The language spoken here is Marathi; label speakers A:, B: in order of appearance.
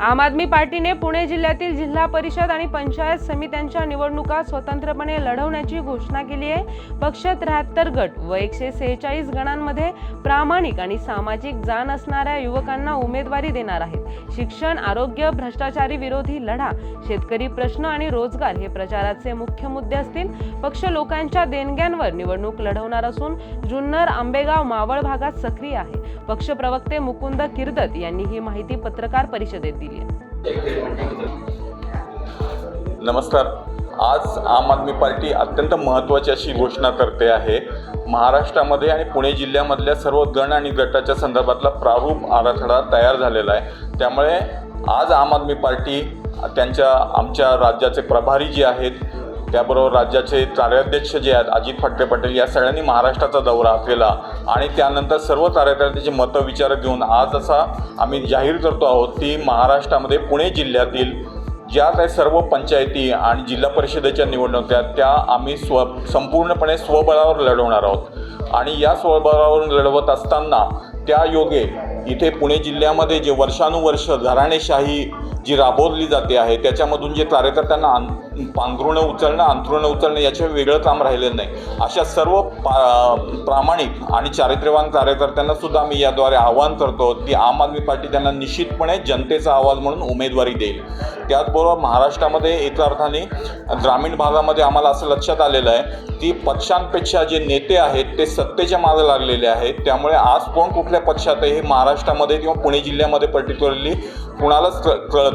A: आम आदमी पार्टीने पुणे जिल्ह्यातील जिल्हा परिषद आणि पंचायत समित्यांच्या निवडणुका स्वतंत्रपणे लढवण्याची घोषणा केली आहे. पक्ष त्र्याहत्तर गट व एकशे सेहेचाळीस गणांमध्ये प्रामाणिक आणि सामाजिक जाण असणाऱ्या युवकांना उमेदवारी देणार आहेत. शिक्षण आरोग्य भ्रष्टाचारी विरोधी लढा शेतकरी प्रश्न आणि रोजगार हे प्रचाराचे मुख्य मुद्दे असतील. पक्ष लोकांच्या देणग्यांवर निवडणूक लढवणार असून जुन्नर आंबेगाव मावळ भागात सक्रिय आहे. पक्ष प्रवक्ते मुकुंद किर्दत यांनी ही माहिती पत्रकार परिषदेत दिली. आहे.
B: नमस्कार. आज आम आदमी पार्टी अत्यंत महत्त्वाची अशी घोषणा करते आहे. महाराष्ट्रामध्ये आणि पुणे जिल्ह्यामधल्या सर्व गण आणि गटाच्या संदर्भातला प्रारूप आराखडा तयार झालेला आहे. त्यामुळे आज आम आदमी पार्टी त्यांच्या आमच्या राज्याचे प्रभारी जे आहेत त्याबरोबर राज्याचे कार्याध्यक्ष जे आहेत अजित फटके पटेल या सगळ्यांनी महाराष्ट्राचा दौरा आखलेला आणि त्यानंतर सर्व कार्यकर्त्याचे मतं विचार घेऊन आज असा आम्ही जाहीर करतो आहोत ती महाराष्ट्रामध्ये पुणे जिल्ह्यातील ज्या काही सर्व पंचायती आणि जिल्हा परिषदेच्या निवडणुका त्या आम्ही स्व संपूर्णपणे स्वबळावर लढवणार आहोत. आणि या स्वबळावर लढवत असताना त्या योगे इथे पुणे जिल्ह्यामध्ये जे वर्षानुवर्ष घराणेशाही जी राबवली जाते आहे त्याच्यामधून जे कार्यकर्त्यांना आन पांघरुणं उचलणं अंथरुणं उचलणं याच्या वेगळं काम राहिलेलं नाही. अशा सर्व पा प्रामाणिक आणि चारित्र्यवान कार्यकर्त्यांना सुद्धा मी याद्वारे आवाहन करतो की आम आदमी पार्टी त्यांना निश्चितपणे जनतेचा आवाज म्हणून उमेदवारी देईल. त्याचबरोबर महाराष्ट्रामध्ये एका अर्थाने ग्रामीण भागामध्ये आम्हाला असं लक्षात आलेलं आहे की पक्षांपेक्षा जे नेते आहेत ते सत्तेच्या मागे लागलेले आहेत. त्यामुळे आज कोण कुठल्या पक्षात आहे हे महाराष्ट्रामध्ये किंवा पुणे जिल्ह्यामध्ये पर्टिक्युलरली कुणालाच कळत